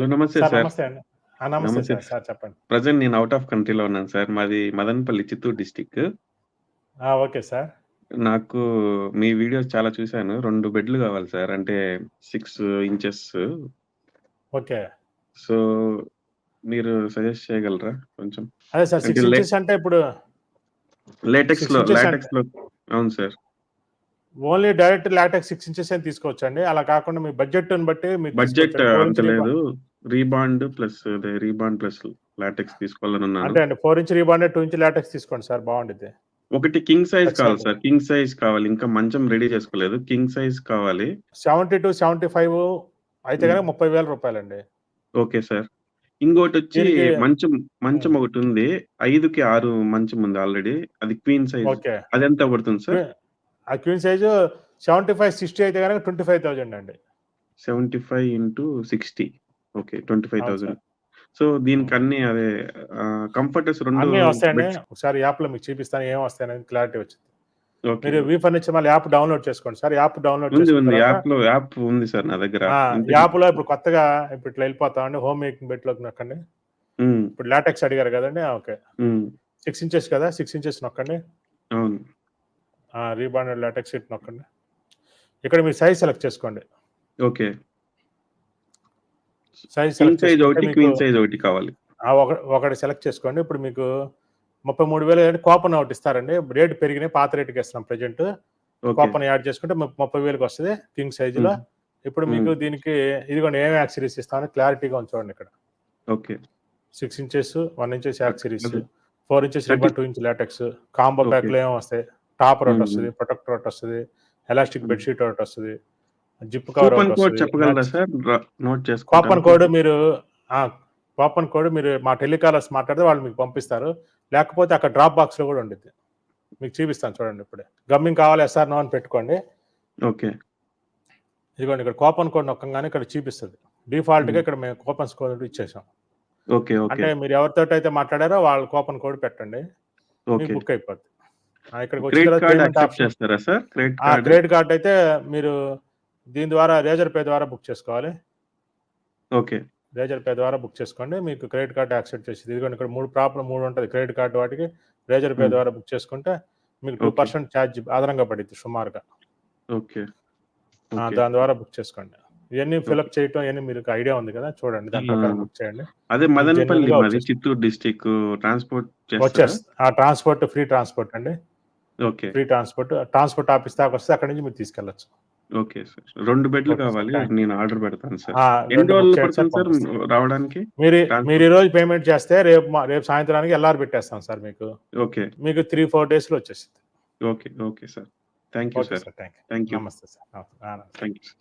Hello నమస్తే sir నమస్తే అండి. సార్ చెప్పండి. ప్రజెంట్ నేను అవుట్ ఆఫ్ కంట్రీలో ఉన్నాను సార్. మాది Madanapalle Chittoor district okay sir. నాకు మీ వీడియోస్ చాలా చూశాను. రెండు బెడ్లు కావాలి సార్. అంటే సిక్స్ ఇంచెస్ ఓకే. సో మీరు సజెస్ట్ చేయగలరా కొంచెం? అదే సార్ సిక్స్ ఇంచెస్ అంటే ఇప్పుడు లేటెక్స్లో లాటెక్స్లో అవును sir. Only direct latex six inches అని తీసుకోవచ్చు అండి అలా కాకుండా మీ బడ్జెట్ బట్టి బడ్జెట్ అంత లేదు. రీబాండ్ ప్లస్ అదే రీబాండ్ ప్లస్ లాటెక్స్ తీసుకోవాలని. ఉన్నాను. అంటే అండి four inch rebond two inch latex తీసుకోండి సార్ బాగుంటుంది ఒకటి కింగ్ సైజ్ కావాలి. సార్ కింగ్ సైజ్ కావాలి. ఇంకా మంచం రెడీ చేసుకోలేదు. కింగ్ సైజ్ కావాలి. సెవెంటీ టు సెవెంటీ ఫైవ్ అయితే Hmm. కనుక ముప్పై వేల రూపాయలండి. Okay sir. ఇంకోటి వచ్చి మంచం మంచం ఒకటి ఉంది. ఐదుకి ఆరు మంచం ఉంది ఆల్రెడీ అది క్వీన్ సైజ్ అది ఎంత పడుతుంది సార్? ఆ queen size seventy five sixty అయితే కనుక ట్వంటీ ఫైవ్ థౌజండ్ అండి. Seventy five into sixty okay. Twenty five thousand. So దీనికి అన్ని అదే కంఫర్టర్స్ రెండు అన్నీ వస్తాయండి. ఒకసారి యాప్లో మీకు చూపిస్తాను ఏం వస్తాయనేది క్లారిటీ వచ్చింది. మీరు వి ఫర్నిచర్ మళ్ళీ యాప్ డౌన్లోడ్ చేసుకోండి సార్. యాప్ డౌన్లోడ్ ఉంది యాప్లో యాప్ ఉంది సార్ నా దగ్గర. యాప్లో ఇప్పుడు కొత్తగా ఇప్పుడు ఇట్లా వెళ్ళిపోతామండి హోమ్ మేకింగ్ బెట్లోకి నొక్కండి ఇప్పుడు లాటెక్స్ అడిగారు కదండి ఓకే. సిక్స్ ఇంచెస్ కదా సిక్స్ ఇంచెస్ నొక్కండి. అవును. రీబాండెడ్ లాటెక్స్ ఇట్ నొక్కండి. ఇక్కడ మీరు సైజ్ సెలెక్ట్ చేసుకోండి. ఓకే. సైజ్ కింగ్ సైజ్ ఒకటి సెలెక్ట్ క్వీన్ సైజ్ ఒకటి కావాలి. ఒకటి సెలెక్ట్ చేసుకోండి. ఇప్పుడు మీకు ముప్పై మూడు వేలు అంటే కూపన్ ఒకటి ఇస్తారండి. రేట్ పెరిగినాయి పాత రేటుకి ఇస్తున్నాం ప్రజెంట్ కూపన్ యాడ్ చేసుకుంటే ముప్పై వేలకు వస్తుంది కింగ్ సైజ్లో. మ్మ్. ఇప్పుడు మీకు దీనికి ఇదిగోండి ఏమేమి యాక్సరీస్ ఇస్తామని క్లారిటీగా ఉంది చూడండి ఇక్కడ. Okay six inches one inches accessories. Four inches rebond two inch latex combo. ప్యాక్లో ఏమో వస్తాయి? టాప్ రోట్. వస్తుంది ప్రొటెక్టర్ రోట్ వస్తుంది ఎలాస్టిక్. బెడ్షీట్ ఒకటి వస్తుంది. జిప్ కవర్ కూపన్ కోడ్ చెప్పగలరా సార్? నోట్ చేసుకో కూపన్ కోడ్ మీరు కూపన్ కోడ్ మీరు మా టెలికాలర్స్ మాట్లాడితే వాళ్ళు మీకు పంపిస్తారు. లేకపోతే అక్కడ డ్రాప్ బాక్స్లో కూడా ఉండిద్ది. మీకు చూపిస్తాను చూడండి ఇప్పుడే. గమ్మింగ్ కావాలి ఎస్ఆర్ నో అని పెట్టుకోండి. ఓకే. ఇదిగోండి ఇక్కడ కూపన్ కోడ్ నొక్కగానే ఇక్కడ చూపిస్తుంది. డిఫాల్ట్గా. ఇక్కడ మేము కూపన్స్ కోడ్ ఇచ్చేసాం. Okay okay. అంటే మీరు ఎవరితో అయితే మాట్లాడారో వాళ్ళ కూపన్ కోడ్ పెట్టండి. బుక్ అయిపోద్ది. ఇక్కడికి వచ్చిన క్రెడిట్ కార్డ్ అయితే మీరు దీని ద్వారా రేజర్ పే ద్వారా బుక్ చేసుకోవాలి. ఓకే. రేజర్ పే ద్వారా బుక్ చేసుకోండి. మీకు క్రెడిట్ కార్డ్ యాక్సెప్ట్ చేసి ఇదిగోండి ఇక్కడ మూడు ప్రాబ్లం మూడు ఉంటుంది. క్రెడిట్ కార్డు వాటికి రేజర్ పే Hmm. ద్వారా బుక్ చేసుకుంటే మీకు టూ. పర్సెంట్ ఛార్జ్ అదనంగా పడుద్ది సుమారుగా. ఓకే. దాని ద్వారా బుక్ చేసుకోండి. ఇవన్నీ ఫిల్అప్ చేయటం ఇవన్నీ మీకు ఐడియా ఉంది కదా? చూడండి దాని. ప్రకారం బుక్ చేయండి. అదే మదనపల్లి వచ్చేస్తుంది. చిత్తూరు డిస్టిక్ ట్రాన్స్పోర్ట్ చేస్తారా? వచ్చేస్తుంది ఆ ట్రాన్స్పోర్ట్ ఫ్రీ ట్రాన్స్పోర్ట్ అండి. Okay free transport transport office దాకా వస్తే అక్కడ నుంచి మీరు తీసుకెళ్ళచ్చు. Okay sir. రెండు బెడ్లు. కావాలి. నేను ఆర్డర్ పెడతాను సార్. ఎన్ని రోజులు పడుతుంది సార్. రావడానికి? మీరు. మీరు ఈ రోజు పేమెంట్ చేస్తే రేపు రేపు సాయంత్రానికి ఎల్ఆర్ పెట్టేస్తాం సార్ మీకు. ఓకే. మీకు త్రీ ఫోర్ డేస్లో వచ్చేస్తుంది. Okay okay sir. Thank you sir. Thank you. నమస్తే సార్. Thank you